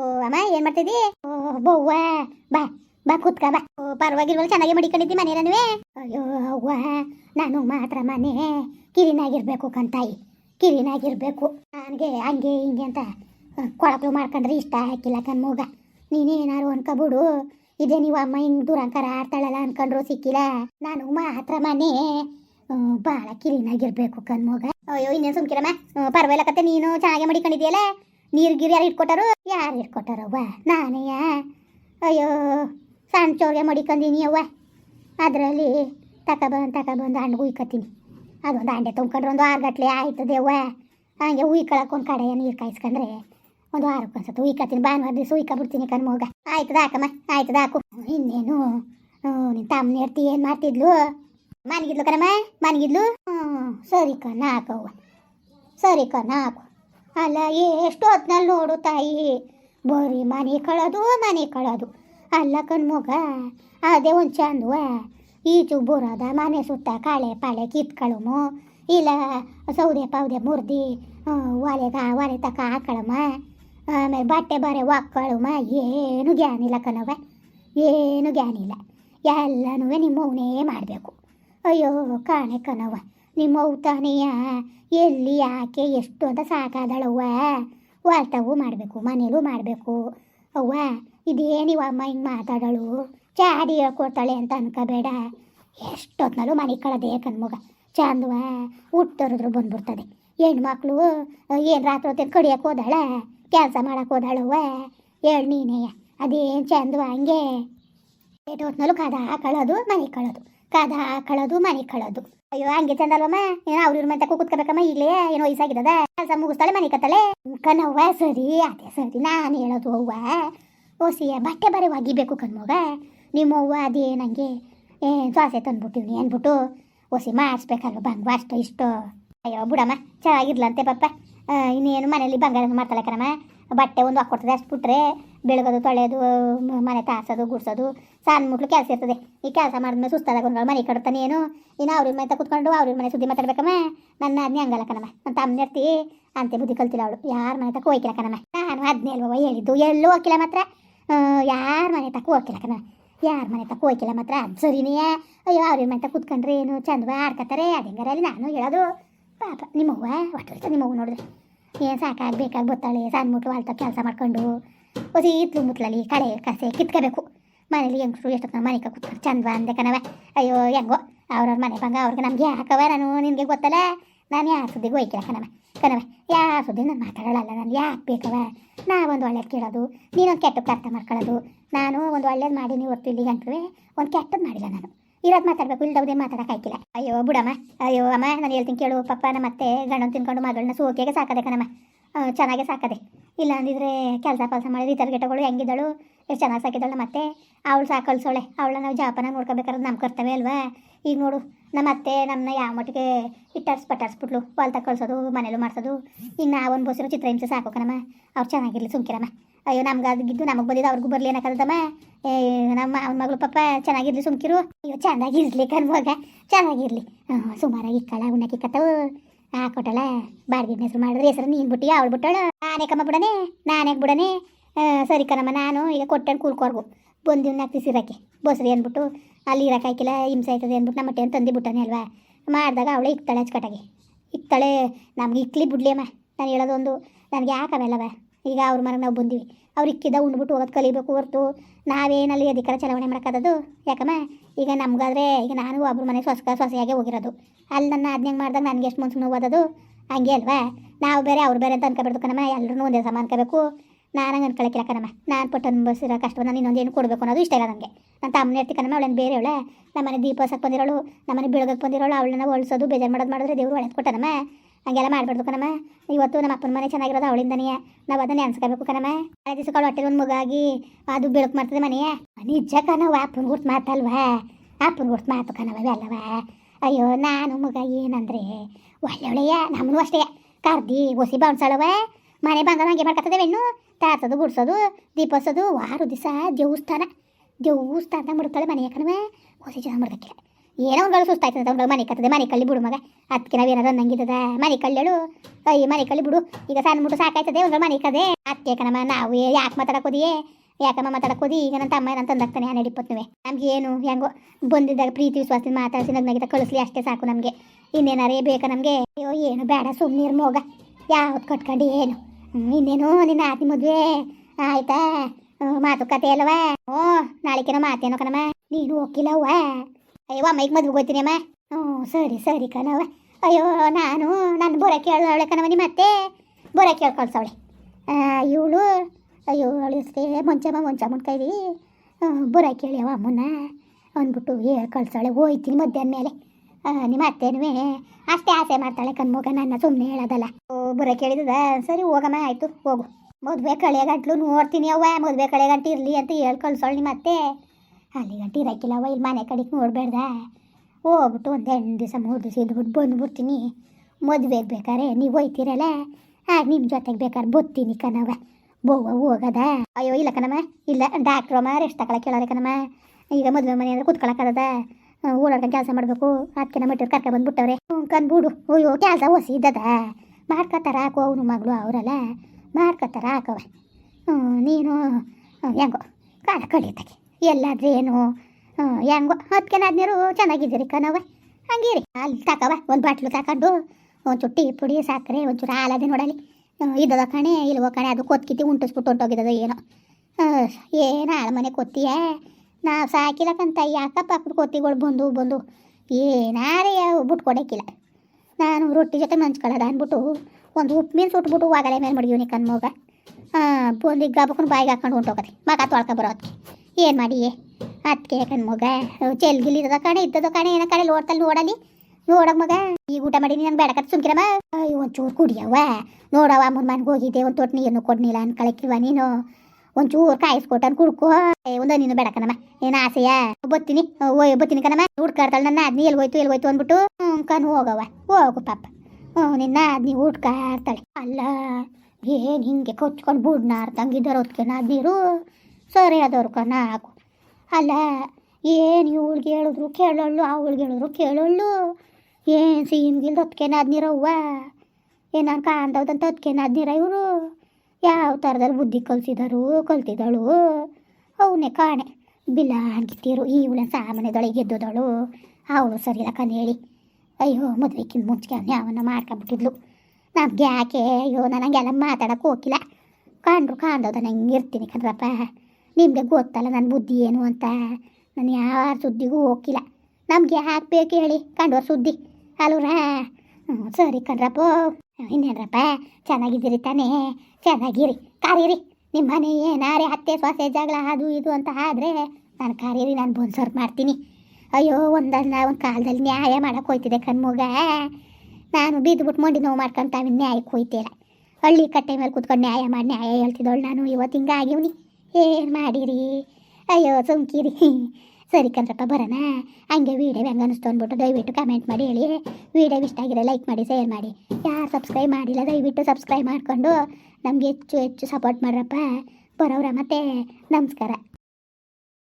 ಓ, ಅಮ್ಮ, ಏನ್ ಮಾಡ್ತಿದ್ದಿ? ಓ, ಬವ್ವ, ಬಾ ಬಾ, ಕೂತ್ಕ, ಬಾ. ಓ ಪರವಾಗಿರ್ವಲ್ಲ ಚೆನ್ನಾಗಿ ಮಡಿಕೊಂಡಿದ್ದಿ ಮನೇರನ್ನುವೆ ಅಯ್ಯೋ, ಅವ್ವ, ನಾನು ಮಾತ್ರ ಮನೆ. ಕಿರಿನಾಗಿರ್ಬೇಕು, ಕಂತಾಯಿ. ಕಿರಿನಾಗಿರ್ಬೇಕು. ನನಗೆ ಹಂಗೆ, ಹಿಂಗೆ ಅಂತ ಕೊಳಕು ಮಾಡ್ಕೊಂಡ್ರೆ ಇಷ್ಟ ಹಾಕಿಲ್ಲ ಕಣ್ಮೂಗ ನೀನೇನಾರು ಅನ್ಕೊಬಿಡು. ಇದೇ ನೀವು ಅಮ್ಮ ಹಿಂಗೆ ದುರಂಕಾರ ಆಡ್ತಾಳಲ್ಲ ಅನ್ಕೊಂಡ್ರು ಸಿಕ್ಕಿಲ್ಲ. ನಾನು ಮಾತ್ರ ಮನೆ. ಭಾಳ ಕಿರಿನಾಗಿರ್ಬೇಕು ಕಣ್ಮೂಗ ಅಯ್ಯೋ, ಇನ್ನೇನು ಸುಮ್ಕಿರಮ್ಮ? ಪರವಾಗಿಲ್ಲ ಕತೆ, ನೀನು ಚೆನ್ನಾಗಿ ಮಡಿಕೊಂಡಿದ್ಯಲ್ಲ ನೀರು ಗೀರು ಯಾರು ಇಟ್ಕೊಟ್ಟಾರು? ಯಾರು ಇಟ್ಕೊಟ್ಟಾರವ್ವ? ನಾನೇ ಅಯ್ಯೋ ಸಣ್ಣ ಚೋರ್ಗೆ ಮಡಿಕಂದೀನಿ ಅವ್ವ. ಅದರಲ್ಲಿ ತಕೊಬಂದು ತಕೊಬಂದು ಹಣ್ಣು ಉಯ್ಕೊತೀನಿ ಅದೊಂದು ಅಂಡೆ ತುಂಬ್ಕೊಂಡ್ರೆ ಒಂದು ಆರು ಗಟ್ಲೆ ಆಯ್ತದೆ ಅವ್ವ. ಹಂಗೆ ಉಯ್ಕೊಳಕ್ಕೆ ಒಂದು ಕಡೆಯ ನೀರು ಕಾಯಿಸ್ಕೊಂಡ್ರೆ ಒಂದು ವಾರಕ್ಕೆ ಒಂದ್ಸತಿ ಉಯ್ಕೊತೀನಿ ಭಾನುವಾರ ದಿವಸ ಉಯ್ಕೊಬಿಡ್ತೀನಿ ಕಣ್ಮೋಗ ಆಯ್ತದ ಹಾಕಮ್ಮ ಆಯ್ತದ ಹಾಕು ಇನ್ನೇನು ನಿನ್ನ ತಮ್ಮನ ಹೇಳ್ತಿ ಏನು ಮಾಡ್ತಿದ್ಲು? ಮನಗಿದ್ಲು ಕಣಮ್ಮ, ಮನಗಿದ್ಲು? ಹ್ಞೂ, ಸರಿ ಕಣ್ಣ ಹಾಕವ್ವ. ಸರಿ ಕಣ್ಣ ಹಾಕು. ಅಲ್ಲ ಎಷ್ಟು ಹೊತ್ನಲ್ಲಿ ನೋಡು ತಾಯಿ. ಬರೀ ಮನೆ ಕಳೋದು ಮನೆ ಕಳೋದು. ಅಲ್ಲ ಕಣ್ಮಗ, ಅದೇ ಒಂದು ಚಂದುವ. ಈಜು ಬರೋದ ಮನೆ ಸುತ್ತ ಕಾಳೆ ಪಾಳೆ ಕಿತ್ಕೊಳ್ಳಮು ಇಲ್ಲ ಸೌದೆ ಪೌದೆ ಮುರ್ದಿ ಒಲೆಗ ಒಲೆ ತಕ ಹಾಕಳಮ್ಮ ಆಮೇಲೆ ಬಟ್ಟೆ ಬರೆ ಒಕ್ಕಳಮ್ಮ ಏನು ಜ್ಞಾನಿಲ್ಲ ಕಣವ ಏನು ಜ್ಞಾನಿಲ್ಲ ಎಲ್ಲನೂ ನಿಮ್ಮವನೇ ಮಾಡಬೇಕು. ಅಯ್ಯೋ ಕಾಣೆ ಕಣವ ನಿಮ್ಮ ತಾನೆಯ ಎಲ್ಲಿ ಯಾಕೆ? ಎಷ್ಟು ಅಂತ ಸಾಕಾದಳವ್ವ ವಾಲ್ತವೂ ಮಾಡಬೇಕು, ಮನೇಲೂ ಮಾಡಬೇಕು. ಅವ್ವ ಇದೇನಿವ ಅಮ್ಮ ಹಿಂಗೆ ಮಾತಾಡಳು. ಚಾಡಿ ಹೇಳ್ಕೊಡ್ತಾಳೆ ಅಂತ ಅನ್ಕೋಬೇಡ. ಎಷ್ಟೊತ್ನಲ್ಲೂ ಮನೆ ಕಳದೆ ಕಣ್ಮಗ ಚಂದವ, ಹುಟ್ಟರಿದ್ರು ಬಂದ್ಬಿಡ್ತದೆ. ಹೆಣ್ಮಕ್ಳು ಏನು ರಾತ್ರಿ ಹೊತ್ತಿನ ಕಡಿಯೋಕೆ ಹೋದಾಳ? ಕೆಲಸ ಮಾಡಕ್ಕೆ ಹೋದಾಳವ್ವ ಹೇಳು ನೀನೇಯ. ಅದೇನು ಚಂದವ, ಹಂಗೆ? ಹೊತ್ನಲ್ಲೂ ಕದ ಕಳೋದು ಮನೆ ಕಳೋದು. ಕದ ಕಳದು, ಮನೆ ಕಳದು. ಅಯ್ಯೋ, ಹಂಗೆ ಚಂದಲ್ವಮ್ಮ ಏನೋ ಅವ್ರ ಇವ್ರ ಮತ್ತೆ ಕೂತ್ಕೋಬೇಕಮ್ಮ ಈಗಲೇ ಏನೋ ವಯಸ್ಸಾಗಿದ್ದದ. ಕೆಲಸ ಮುಗಿಸ್ತಾಳೆ, ಮನೆ ಕತ್ತಲೆ. ಕನವ್ವ ಸರಿ ಅದೇ ಸರಿ, ನಾನು ಹೇಳೋದು ಅವ್ವ. ಓಸಿಯ ಬಟ್ಟೆ ಬರೆ ಒಗಿಬೇಕು ಕಣ್ಮಗ ನಿಮ್ಮ ಅವ್ವ ಅದೇ ನಂಗೆ, ಏ, ದ್ವಾಸೆ ತಂದ್ಬಿಟ್ಟಿವ್ನಿ ಅಂದ್ಬಿಟ್ಟು ಓಸಿ ಮಾಡಿಸ್ಬೇಕಲ್ವ ಬಂಗ ಅಷ್ಟು ಇಷ್ಟು. ಅಯ್ಯೋ, ಬಿಡಮ್ಮ, ಚೆನ್ನಾಗಿರ್ಲಂತೆ ಪಪ್ಪ ಇನ್ನೇನು ಮನೇಲಿ ಬಂಗಾರ ಮಾಡ್ತಾಳೆ ಕಣಮ್ಮ. ಬಟ್ಟೆ ಒಂದು ಹಾಕ್ಕೊಡ್ತದೆ ಅಷ್ಟು ಬಿಟ್ರೆ. ಬೆಳಗೋದು, ತೊಳೆಯೋದು, ಮನೆ ತಾಸೋದು ಗುಡ್ಸೋದು, ಸಣ್ಣ ಮುಟ್ಲು ಕೆಲಸ ಇರ್ತದೆ. ಈ ಕೆಲಸ ಮಾಡಿದ್ಮೇಲೆ ಸುಸ್ತಾದಾಗ ಮನೆ ಕಡ್ತಾನೆ ಏನು? ಇನ್ನು ಅವ್ರ ಮನೆ ಕುತ್ಕೊಂಡು ಅವ್ರ ಮನೆ ಸುದ್ದಿ ಮಾತಾಡ್ಬೇಕಮ್ಮ. ನನ್ನ ಅದನ್ನೇ ಹಂಗಲ್ಲ ಕಣಮ್ಮ. ನನ್ನ ತಮ್ಮ ಅಂತೆ ಬುದ್ಧಿ ಕಲ್ತಿಲ್ಲ ಅವಳು. ಯಾರ ಮನೆ ತಕ್ಕ ಹೋಯ್ಕಿಲ್ಲ ಕಣಮ್ಮ. ನಾನು ಅದನ್ನೇ ಅಲ್ವ ಹೇಳಿದ್ದು. ಎಲ್ಲೂ ಹೋಗಿಲ್ಲ ಮಾತ್ರ. ಯಾರ ಮನೆ ತಕ್ಕ ಹೋಗಿಲ್ಲ ಕಣ ಯಾರ ಮನೆ ತಕ್ಕ ಹೋಗಿಲ್ಲ ಮಾತ್ರ. ಅದು ಸರಿನೇ. ಅಯ್ಯೋ ಅವ್ರ ಮನೆ ತಕ್ಕ ಕೂತ್ಕೊಂಡ್ರೆ ಏನು? ಚಂದವ ಆಡ್ಕತ್ತಾರೆ. ಅದಿಂಗಾರಲ್ಲಿ ನಾನು ಹೇಳೋದು. ಪಾಪ, ನಿಮ್ಮವ್ವ, ಒಟ್ಟು ನಿಮ್ಮವ್ವ ನೋಡಿದ್ರೆ. ಏನು ಸಾಕಾಗಿ ಬೇಕಾಗಿ ಬತ್ತಾಳೆ? ಸಣ್ಣ ಮುಟ್ಟು ಅಲ್ತ ಕೆಲಸ ಮಾಡ್ಕೊಂಡು. ಹೊಸಿ ಇತ್ಲು ಮುತ್ಲಲ್ಲಿ ಕಳೆ ಕಸೆ ಕಿತ್ಕೋಬೇಕು. ಮನೇಲಿ ಹೆಂಗಸರು ಎಷ್ಟೊತ್ತ ಮನೆ ಕೂತ್ಕೊಂಡು ಚಂದ ಅಂದೆ ಕಣವೆ ಅಯ್ಯೋ, ಹೆಂಗೋ? ಅವ್ರವ್ರ ಮನೆ ಬಂಗ ಅವ್ರಿಗೆ ನಮ್ಗೆ ಯಾಕವ ನಾನು ನಿನಗೆ ಗೊತ್ತಲ್ಲ? ನಾನು ಯಾರ ಸುದ್ದಿಗೆ ಹೋಯ್ಕಿಲ್ಲ ಕಣವೆ. ಕಣವೆ ಯಾ ಸುದ್ದಿ? ನಾನು ಮಾತಾಡೋಲ್ಲ ನಾನು ಯಾಕೆ ಬೇಕವ? ನಾವೊಂದು ಒಳ್ಳೇದು ಕೇಳೋದು, ನೀನೊಂದು ಕೆಟ್ಟಕ್ಕೆ ಅರ್ಥ ಮಾಡ್ಕೊಳ್ಳೋದು. ನಾನು ಒಂದು ಒಳ್ಳೇದು ಮಾಡೀನಿ ಹೊರ್ತು ಇಲ್ಲಿ ಗಂಟ್ರೆ ಒಂದು ಕೆಟ್ಟದ್ದು ಮಾಡಿಲ್ಲ ನಾನು. ಇರೋದು ಮಾತಾಡಬೇಕು ಇಲ್ದವ್ದೇ ಮಾತಾಡೋಕ್ಕಾಗಿಲ್ಲ ಅಯ್ಯೋ, ಬುಡಮ್ಮ. ಅಯ್ಯೋ, ಅಮ್ಮ, ನಾನು ಹೇಳ್ತೀನಿ ಕೇಳು. ಪಪ್ಪ ನಮ್ಮ ಮತ್ತೆ ಗಂಡನ ತಿನ್ಕೊಂಡು ಮಗಳನ್ನ ಸೋಕೆಗೆ ಸಾಕದೆ ಕಣಮ್ಮ ಚೆನ್ನಾಗೆ ಸಾಕದೆ. ಇಲ್ಲ ಅಂದಿದ್ರೆ ಕೆಲಸ ಕೆಲಸ ಮಾಡಿದ್ರೆ ಇತರ ಗಿಟಗಳು ಹೆಂಗಿದ್ದಳು, ಎಷ್ಟು ಚೆನ್ನಾಗಿ ಸಾಕಿದ್ದಾಳೆ ಮತ್ತೆ ಅವಳು ಸಾಕಲ್ಸೋಳೆ ಅವಳ ನಾವು ಜಾಪನ ನೋಡ್ಕೋಬೇಕಾದ್ರೆ ನಮ್ಮ ಕರ್ತವ್ಯ ಅಲ್ವಾ? ಈಗ ನೋಡು ನಮ್ಮ ಅತ್ತೆ ನಮ್ಮನ್ನ ಯಾವ ಮಟ್ಟಿಗೆ ಇಟ್ಟಾರ್ಸ್ ಪಟ್ಟಾರ್ಸ್ಬಿಟ್ಲು. ಹೊಲ್ತ ಕಳ್ಸೋದು, ಮನೇಲೂ ಮಾಡ್ಸೋದು. ಈಗ ನಾವೊಂದು ಬೋಸಿರೋ ಚಿತ್ರ ಹಿಂಸೆ ಸಾಕೋಕನಮ್ಮ ಅವ್ರು ಚೆನ್ನಾಗಿರ್ಲಿ ಸುಮ್ಕಿರಮ್ಮ. ಅಯ್ಯೋ, ನಮ್ಗೆ ಅದಿದ್ದು ನಮಗೆ ಬಂದಿದ್ದು ಅವ್ರಿಗೂ ಬರಲಿ ಏನಕ್ಕದಮ್ಮ ಏ, ನಮ್ಮ ಅವ್ನ ಮಗಳು ಪಾಪ ಚೆನ್ನಾಗಿರ್ಲಿ ಸುಮ್ಕಿರು. ಅಯ್ಯೋ, ಚೆನ್ನಾಗಿರ್ಲಿ ಕಣ್ಮಗ, ಚೆನ್ನಾಗಿರ್ಲಿ. ಸುಮಾರಾಗಿ ಕಳ ಉಣ್ಣಕ್ಕೆ ಇಕ್ಕತ್ತವು. ಹಾಕೊಟ್ಟಳ ಬಾಡಿಗೆ ಹೆಸರು ಮಾಡಿದ್ರೆ ಹೆಸರು ನೀನು ಬಿಟ್ಟಿ ಅವಳು ಬಿಟ್ಟಳು ನಾನೇ ಕಮ್ಮ ಬಿಡನೆ, ನಾನೇ ಬಿಡನೆ. ಸರಿ ಕಣಮ್ಮ, ನಾನು ಈಗ ಕೊಟ್ಟೆನು ಕೂಲ್ಕೋರ್ಗು ಬಂದು ನಾಲ್ಕು ಸಿರಕ್ಕೆ. ಬಸ್ರಿ ಅಂದ್ಬಿಟ್ಟು, ಅಲ್ಲಿ ಇರೋಕ್ಕಾಯ್ಕಿಲ್ಲ ಹಿಂಸೆ ಆಯ್ತದೆ ಅಂದ್ಬಿಟ್ಟು ನಮ್ಮ ತಂದು ಬಿಟ್ಟಾನೆ ಅಲ್ವಾ? ಮಾಡಿದಾಗ ಅವಳೇ ಇಕ್ತಾಳೆ ಅಚ್ಚುಕಟ್ಟಾಗಿ. ಇಕ್ತಾಳೆ, ನಮ್ಗೆ ಇಕ್ಲಿ ಬಿಡ್ಲಿ ಅಮ್ಮ. ನಾನು ಹೇಳೋದೊಂದು, ನನಗೆ ಯಾಕೆ ಅವೆಲ್ಲವ? ಈಗ ಅವ್ರ ಮನೆಗೆ ನಾವು ಬಂದೀವಿ. ಅವ್ರು ಇಕ್ಕಿದ ಉಂಡ್ಬಿಟ್ಟು ಹೋಗೋದು ಕಲಿಬೇಕು ಹೊರ್ತು. ನಾವೇನಲ್ಲಿ ಅಧಿಕಾರ ಚಲಾವಣೆ ಮಾಡೋಕ್ಕಾದದು ಯಾಕಮ್ಮ? ಈಗ ನಮ್ಗಾದ್ರೆ ಈಗ ನಾನು ಒಬ್ಬರು ಮನೆ ಸೊಸಕ ಸೊಸೆಯಾಗೆ ಹೋಗಿರೋದು. ಅಲ್ಲಿ ನನ್ನ ಅದನ್ನ ಮಾಡಿದಾಗ ನನಗೆ ಎಷ್ಟು ಮನ್ಸು ಓದೋದು ಹಂಗೆ ಅಲ್ವಾ? ನಾವು ಬೇರೆ, ಅವ್ರು ಬೇರೆ ಅಂತ ಅನ್ಕೋಬಿಡ್ದು ಕಣಮ್ಮ. ಎಲ್ಲರೂ ಒಂದೇ ಸಮ ಅನ್ಕೋಬೇಕು. ನಾನು ಹಂಗೆ ಅನ್ಕೊಳಕ್ಕಿಲ್ಲ ಕಣಮ್ಮ. ನಾನು ಪಟ್ಟು ಅನುಭವಿಸಿರೋ ಕಷ್ಟವನ್ನು ಇನ್ನೊಂದು ಏನು ಕೊಡಬೇಕು ಅನ್ನೋದು ಇಷ್ಟ ಇಲ್ಲ ನನಗೆ ನನ್ನ ತಮ್ಮನ ಇರ್ತಿ ಕಣಮ್ಮ, ಅವಳೇನು ಬೇರೆ ಅವಳೆ ನಮ್ಮನೆ ದೀಪ ಹಸಕ್ಕೆ ಬಂದಿರೋಳು, ನಮ್ಮನೆ ಬೆಳಗಕ್ಕೆ ಬಂದಿರೋಳು, ಅವಳನ್ನ ಹೊಳ್ಸೋದು ಬೇಜಾರು ಮಾಡೋದು ಮಾಡಿದ್ರೆ ದೇವರು ಒಳ್ಳೆದು ಕೊಟ್ಟನಮ್ಮ. ಹಂಗೆಲ್ಲ ಮಾಡಬಾರ್ದು ಕಣಮ್ಮ. ಇವತ್ತು ನಮ್ಮ ಅಪ್ಪನ ಮನೆ ಚೆನ್ನಾಗಿರೋದು ಅವಳಿಂದನೇ. ನಾವು ಅದನ್ನ ನೆನ್ಸ್ಕೋಬೇಕು ಕಣಮ್ಮ. ಹಳೆ ದಿವಸಗಳು ಹೊಟ್ಟೆ ಒಂದು ಮಗಾಗಿ ಅದು ಬೆಳಕು ಮಾಡ್ತದೆ ಮನೆಯ. ನಿಜ ಕಣವ ಅಪ್ಪನ ಗುರ್ತು ಮಾತಲ್ವಾ? ಅಪ್ಪನ ಗುರ್ತು ಮಾತು ಕಣವ ಅಯ್ಯೋ, ನಾನು ಮಗ ಏನಂದ್ರೆ ಒಳ್ಳೆ ಒಳ್ಳೆಯ ನಮ್ಮನು ಅಷ್ಟೇ. ಕರ್ದಿ, ಒಸಿ ಬಾಣ್ಸಳವ ಮನೆ ಬಂದ ಹಂಗೆ ಮಾಡ್ಕೊತದೆ ಹೆಣ್ಣು. ತಾರ್ಸೋದು ಗುಡ್ಸೋದು ದೀಪಸೋದು ವಾರು ದಿವಸ ದೇವಸ್ಥಾನ. ದೇವಸ್ಥಾನದಾಗ ಮುಡ್ಕೊಳ್ಳೆ ಮನೆಯ ಯಾಕನವ ಹೊಸ ಜನ ಮುಡ್ದಕ್ಕಿಲ್ಲ ಏನೋ ಒಂದು ಸುಸ್ತಾಯ್ತದೆ ಅವ್ನ ಮನೆ ಕತ್ತದೆ, ಮನೆ ಕಳ್ಳಿ ಬಿಡು ಮಗ. ಅದಕ್ಕೆ ನಾವೇನಾದ್ರು ಅನ್ನಂಗಿದ್ದದ ಮನೆ ಕಳ್ಳೇಳು. ಅಯ್ಯ, ಮನೆ ಕಲ್ಲಿ ಬಿಡು. ಈಗ ಸಣ್ಣ ಮುಟ್ಟು ಸಾಕಾಯ್ತದೆ ಒಂದು ಮನೆ ಕದೆ. ಅದಕ್ಕೆ ಕಣಮ್ಮ, ನಾವು ಯಾಕೆ ಮಾತಾಡಕೋದಿಯೇ? ಯಾಕಮ್ಮ ಮಾತಾಡಕೋದಿ? ಈಗ ನನ್ನ ತಮ್ಮ ಏನಂತ ಅಂದಾಗ್ತಾನೆ ನಾನು ಹಿಡಿಪತ್ನುವೆ ನಮ್ಗೆ ಏನು, ಹೆಂಗೋ, ಬಂದಿದ್ದಾಗ ಪ್ರೀತಿ, ವಿಶ್ವಾಸದಿಂದ ಮಾತಾಡಿಸಿ ನಗ್ನಗಿತ ಕಳಿಸ್ಲಿ, ಅಷ್ಟೇ ಸಾಕು ನಮಗೆ. ಇನ್ನೇನಾರೇ ಬೇಕಾ ನಮಗೆ? ಅಯ್ಯೋ, ಏನು ಬೇಡ ಸುಮ್ಮನೆ ಮೋಗ. ಯಾವ್ದು ಕಟ್ಕೊಂಡು ಏನು? ಇನ್ನೇನು ನಿನ್ನ ಆತಿ ಮದುವೆ ಆಯ್ತಾ? ಮಾತುಕತೆ ಅಲ್ವಾ ಓ ನಾಳೆಕೇನೋ ಮಾತೇನೋ ಕಣಮ್ಮ. ನೀನು ಹೋಗಿಲ್ಲವ್ವ ಅಯ್ಯೋ ಮೈಕ್ ಮದ್ವೆ ಹೋಗ್ತೀನಿ ಅಮ್ಮ. ಹ್ಞೂ, ಸರಿ ಸರಿ ಕಣವ ಅಯ್ಯೋ, ನಾನು ನನ್ನ ಬೊರ ಕೇಳವಳೆ ಕಣವ ನಿಮ್ಮ ಮತ್ತೆ? ಬೊರ ಕೇಳಿ ಕಳ್ಸವಳೆ ಇವಳು, ಅಯ್ಯೋ ಅಳಿಸ್ತೆ ಮುಂಚಮ್ಮ ಮುಂಚಮ್ಮನ ಕೈಲಿ. ಬೊರ ಕೇಳ್ಯವ ಅಮ್ಮನ ಅಂದ್ಬಿಟ್ಟು ಹೇಳಿ ಕಳ್ಸೋಳೆ ಹೋಯ್ತೀನಿ ಮಧ್ಯಾಹ್ನ ಮೇಲೆ. ನಿಮ್ಮ ಅತ್ತೇನುವೆ ಅಷ್ಟೇ ಆಸೆ ಮಾಡ್ತಾಳೆ ಕಣ್ಮಗ, ನನ್ನ ಸುಮ್ಮನೆ ಹೇಳೋದಲ್ಲ. ಓ, ಬುರ ಕೇಳಿದ ಸರಿ, ಹೋಗಮ್ಮ, ಆಯಿತು, ಹೋಗು. ಮದುವೆ ಕಳೆ ಗಂಟ್ಲು ನೋಡ್ತೀನಿ ಅವ್ವ, ಮದುವೆ ಕಳೆ ಗಂಟು ಇರಲಿ ಅಂತ ಹೇಳಿ ಕಳ್ಸೋಳು ನಿಮ್ಮ ಅತ್ತೆ ಅಲ್ಲಿ ಗಂಟಿ ಇರಕ್ಕಿಲ್ಲ ಅವ್ವ ಇಲ್ಲಿ ಮನೆ ಕಡೆಗೆ ನೋಡಬೇಡ್ದ. ಹೋಗ್ಬಿಟ್ಟು ಒಂದು ಎಂಟು ದಿವಸ, ಮೂರು ದಿವಸ ಇದ್ಬಿಟ್ಟು ಬಂದ್ಬಿಡ್ತೀನಿ. ಮದುವೆಗೆ ಬೇಕಾರೆ ನೀವು ಹೋಯ್ತಿರಲ್ಲ, ಆಗ ನಿಮ್ಮ ಜೊತೆಗೆ ಬೇಕಾದ್ರೆ ಬತ್ತೀನಿ ಕಣವ ಬೋವ ಹೋಗದ? ಅಯ್ಯೋ, ಇಲ್ಲ ಕಣಮ್ಮ, ಇಲ್ಲ ಡಾಕ್ಟ್ರಮ್ಮ ರೆಸ್ಟ್ ತಗೊಳಕ್ಕೆ ಕೇಳೋರೆ ಕಣಮ್ಮ. ಈಗ ಮದುವೆ ಮನೆ ಅಂದ್ರೆ ಕೂತ್ಕೊಳಕ್ಕದ ಓಡಾಡ್ಕೊಂಡು ಕೆಲಸ ಮಾಡಬೇಕು ಅದಕ್ಕೆ ನಮ್ಮ ಮಟ್ಟಿಗೆ ಕರ್ಕೊಂಡು ಬಂದ್ಬಿಟ್ಟವ್ರೆ ಕಂದ್ಬಿಡು ಅಯ್ಯೋ, ಕೆಲಸ ಹೊಸಿ ಇದ್ದದ. ಮಾಡ್ಕೊತಾರ ಹಾಕೋ ಅವನು ಮಗಳು ಅವರಲ್ಲ, ಮಾಡ್ಕೊತಾರ ಹಾಕವ ನೀನು, ಹೆಂಗೋ, ಕಾಲ ಕಳೀತಕ್ಕೆ ಎಲ್ಲಾದ್ರೆ ಏನು ಹ್ಮ್, ಹೆಂಗೋ ಅದಕ್ಕೆ ನಾದ್ನೀರು ಚೆನ್ನಾಗಿದ್ದೀರಿ ಕಣವ ಹಂಗೀರಿ. ಅಲ್ಲಿ ತಕವ ಒಂದು ಬಾಟ್ಲು ತಕೊಂಡು ಒಂಚೂರು ಟೀ ಪುಡಿ ಸಕ್ಕರೆ ಒಂಚೂರು ಹಾಲದೆ ನೋಡಲಿ. ಇದ್ದದ ಕಣೆ ಇಲ್ವೋ ಕಣೆ ಅದು ಕೊತ್ಕಿತಿ ಉಂಟಿಸ್ಬಿಟ್ಟು ಹೊಂಟೋಗಿದ್ದದ ಏನೋ. ಏನು ಆಳ ಮನೆ ಕೊತ್ತಿಯೇ? ನಾವು ಸಾಕಿಲ್ಲಕ್ಕಂತ ಯಾಕಪ್ಪ ಪಕ್ಕದ ಕೊತ್ತಿಗಳು ಬಂದು ಬಂದು. ಏನಾರೇ ಬಿಟ್ಕೊಡಕ್ಕಿಲ್ಲ ನಾನು ರೊಟ್ಟಿ ಜೊತೆ ಮಂಚ್ಕೊಳ್ಳೋದ ಅಂದ್ಬಿಟ್ಟು ಒಂದು ಉಪ್ಪು ಮೀನು ಸುಟ್ಬಿಟ್ಟು ಒಗಲೆ ಮೇಲೆ ಮಡಗಿವ್ನಿ ಕಣ್ಮೋಗ. ಹಾಂ ಬಂದು ಗಬ್ಬಕೊಂಡು ಬಾಯಿಗೆ ಹಾಕೊಂಡು ಹೊಂಟೋಗತ್ತೆ ಮಗ ತೊಳ್ಕೊ ಬರೋದಕ್ಕೆ ಏನು ಮಾಡಿ? ಅದಕ್ಕೆ ಯಾಕಂದ್ ಮಗ ಇದ್ದದ ಕಣೆ ಇದ್ದದ ಕಣೆ, ಏನ ಕಡೆ ನೋಡ್ತಲ್ಲಿ ನೋಡಲಿ. ನೋಡಕ್ ಮಗ, ಈಗ ಊಟ ಮಾಡಿ ನಂಗೆ ಬೇಡ ಕಟ್ ಸುಮ್ಕಿರಮ್ಮ. ಅಯ್ಯೋ, ಒಂಚೂರು ಕುಡಿಯವ್ವ. ನೋಡವ ಅಮ್ಮನ ಮನೆಗೆ ಹೋಗಿದ್ದೆ, ಒಂದು ತೊಟ್ಟು ನೀರನ್ನು ಕೊಡ್ನಿಲ್ಲ ಅನ್ಕೊಳಕ್ಕಿಲ್ವ ನೀನು. ಒಂಚೂರು ಕಾಯಿಸ್ಕೊಟ್ಟನ್ ಕುಡ್ಕೋ. ಒಂದ ನೀನು ಬೇಡ ಕಣಮ್ಮ. ಏನು ಆಸೆಯ? ಬತ್ತೀನಿ. ಓಯ್ ಬತ್ತೀನಿ ಕಣಮ್ಮ. ಹುಡ್ಕಾಡ್ತಾಳೆ ನನ್ನ ಅದ್ನಿ ಎಲ್ಲಿ ಹೋಯ್ತು ಎಲ್ಲಿ ಹೋಯ್ತು ಅಂದ್ಬಿಟ್ಟು ಕಣ್ ಹೋಗವ ಹೋಗು ಪಾಪ. ಹ್ಞೂ ನಿನ್ನ ಅದ್ನಿ ಹುಡ್ಕಾಡ್ತಾಳೆ ಅಲ್ಲ, ಏನು ಹಿಂಗೆ ಕೊಚ್ಕೊಂಡು ಬುಡ್ನಾರ್ದಂಗಿದ್ದಾರೆ ಹೊತ್ಕೆ ನೀರು? ಸರಿ ಅದವ್ರು ಕಣ ಹಾಕು. ಅಲ್ಲ, ಏನು ಇವಳಿಗೆ ಹೇಳಿದ್ರು ಕೇಳೋಳು ಅವಳಿಗೆ ಹೇಳಿದ್ರು ಕೇಳೋಳು ಏನು ಸೀಮ್ಗಿಲ್ದ ಹೊತ್ಕೆ ನಾದ್ನೀರವ್ವ ಏನು ನಾನು ಕಾಣ್ದವ್ದಂತ ಹೊತ್ಕೆ ನಾದ್ನೀರ ಇವರು? ಯಾವ ಥರದಲ್ಲಿ ಬುದ್ಧಿ ಕಲ್ಸಿದಾರು, ಕಲ್ತಿದ್ದಳು? ಅವನೇ ಕಾಣೆ. ಬಿಲ್ಲ ಅನ್ಗಿತ್ತೀರು ಇವಳ ಸಾಮಾನ್ಯದೊಳಗೆ ಎದ್ದದಳು? ಅವಳು ಸರಿ ಕನ್ ಹೇಳಿ. ಅಯ್ಯೋ ಮದುವೆಕ್ಕಿಂತ ಮುಂಚೆ ಅವನೇ ಅವನ್ನ ಮಾಡ್ಕೊಂಬಿಟ್ಟಿದ್ಲು. ನಮ್ಗೆ ಯಾಕೆ? ಅಯ್ಯೋ, ನಾನು ಮಾತಾಡೋಕೆ ಹೋಗಿಲ್ಲ ಕಾಣ್ರು ಕಾಣ್ದವ್ದ ನಂಗೆ ಇರ್ತೀನಿ ಕಣ್ರಪ್ಪ. ನಿಮಗೆ ಗೊತ್ತಲ್ಲ ನನ್ನ ಬುದ್ಧಿ ಏನು ಅಂತ. ನಾನು ಯಾವ ಸುದ್ದಿಗೂ ಹೋಗಿಲ್ಲ ನಮಗೆ ಯಾಕೆ ಬೇಕು ಹೇಳಿ, ಕಂಡವ್ರ ಸುದ್ದಿ. ಅಲ್ವ್ರಾ ಹ್ಞೂ ಸರಿ ಕಣ್ರಪ್ಪ ಇನ್ನೇನ್ರಪ್ಪ? ಚೆನ್ನಾಗಿದ್ದೀರಿ ತಾನೇ? ಚೆನ್ನಾಗಿರಿ. ಕಾರಿರಿ. ನಿಮ್ಮ ಮನೆ ಏನಾರೇ ಹತ್ತೆ ಸೊಸೆ, ಜಗಳ, ಅದು ಇದು ಅಂತ ಆದ್ರೆ ನಾನು ಕಾರಿರಿ, ನಾನು ಬೊನ್ಸರ್ ಮಾಡ್ತೀನಿ. ಅಯ್ಯೋ, ಒಂದಲ್ಲ, ಒಂದು ಕಾಲದಲ್ಲಿ ನ್ಯಾಯ ಮಾಡಕ್ಕೆ ಹೋಯ್ತಿದೆ ಕಣ್ಮುಗ. ನಾನು ಬಿದ್ದುಬಿಟ್ಟು ಮಂಡಿ ನೋವು ಮಾಡ್ಕೊಂತ ನ್ಯಾಯಕ್ಕೆ ಹೋಯ್ತೀರ ಹಳ್ಳಿ ಕಟ್ಟೆ ಮೇಲೆ ಕೂತ್ಕೊಂಡು ನ್ಯಾಯ ಮಾಡಿ, ನ್ಯಾಯ ಹೇಳ್ತಿದ್ದವಳು ನಾನು. ಇವತ್ತು ಹಿಂಗೆ ಆಗಿವ್ನಿ ಏನು ಮಾಡಿರಿ? ಅಯ್ಯೋ, ಸುಮ್ಕಿರಿ. ಸರಿ ಕಣ್ರಪ್ಪ, ಬರೋಣ. ಹಂಗೆ ವೀಡಿಯೋ ಹೆಂಗೆ ಅನಿಸ್ತು ಅಂದ್ಬಿಟ್ಟು ದಯವಿಟ್ಟು ಕಮೆಂಟ್ ಮಾಡಿ ಹೇಳಿ. ವೀಡಿಯೋ ಇಷ್ಟ ಆಗಿರೋ ಲೈಕ್ ಮಾಡಿ ಶೇರ್ ಮಾಡಿ. ಯಾರು ಸಬ್ಸ್ಕ್ರೈಬ್ ಮಾಡಿಲ್ಲ, ದಯವಿಟ್ಟು ಸಬ್ಸ್ಕ್ರೈಬ್ ಮಾಡಿಕೊಂಡು ನಮಗೆ ಹೆಚ್ಚು ಹೆಚ್ಚು ಸಪೋರ್ಟ್ ಮಾಡ್ರಪ್ಪ. ಬರೋವ್ರ ಮತ್ತೆ. ನಮಸ್ಕಾರ.